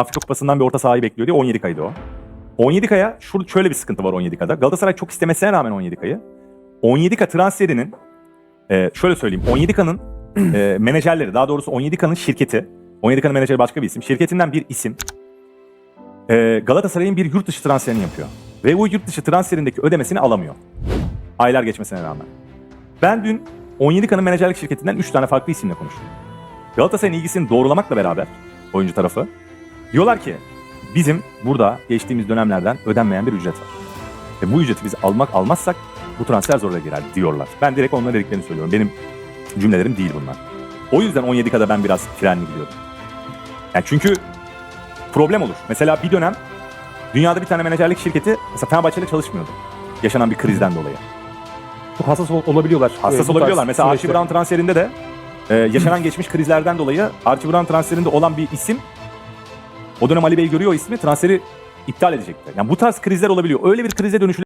Afrika Kupası'ndan bir orta sahayı bekliyor diye 17 kaydı o. 17 kaya şurada şöyle bir sıkıntı var 17 kada. Galatasaray çok istemesine rağmen 17 kayı. 17 ka transferinin e, şöyle söyleyeyim 17 kanın e, menajerleri daha doğrusu 17 kanın şirketi 17 kanın menajeri başka bir isim. Şirketinden bir isim e, Galatasaray'ın bir yurt dışı transferini yapıyor. Ve o yurt dışı transferindeki ödemesini alamıyor. Aylar geçmesine rağmen. Ben dün 17 kanın menajerlik şirketinden 3 tane farklı isimle konuştum. Galatasaray'ın ilgisini doğrulamakla beraber oyuncu tarafı diyorlar ki bizim burada geçtiğimiz dönemlerden ödenmeyen bir ücret var. Ve bu ücreti biz almak almazsak bu transfer zorla girer diyorlar. Ben direkt onların dediklerini söylüyorum. Benim cümlelerim değil bunlar. O yüzden 17 kada ben biraz frenli gidiyorum. Yani çünkü problem olur. Mesela bir dönem dünyada bir tane menajerlik şirketi mesela Fenerbahçe'yle çalışmıyordu. Yaşanan bir krizden dolayı. Çok hassas ol- olabiliyorlar. Hassas Ee, olabiliyorlar. Mesela Archie. Brown transferinde de e, yaşanan geçmiş krizlerden dolayı Archie Brown transferinde olan bir isim o dönem Ali Bey görüyor ismi transferi iptal edecekti. Yani bu tarz krizler olabiliyor. Öyle bir krize dönüşü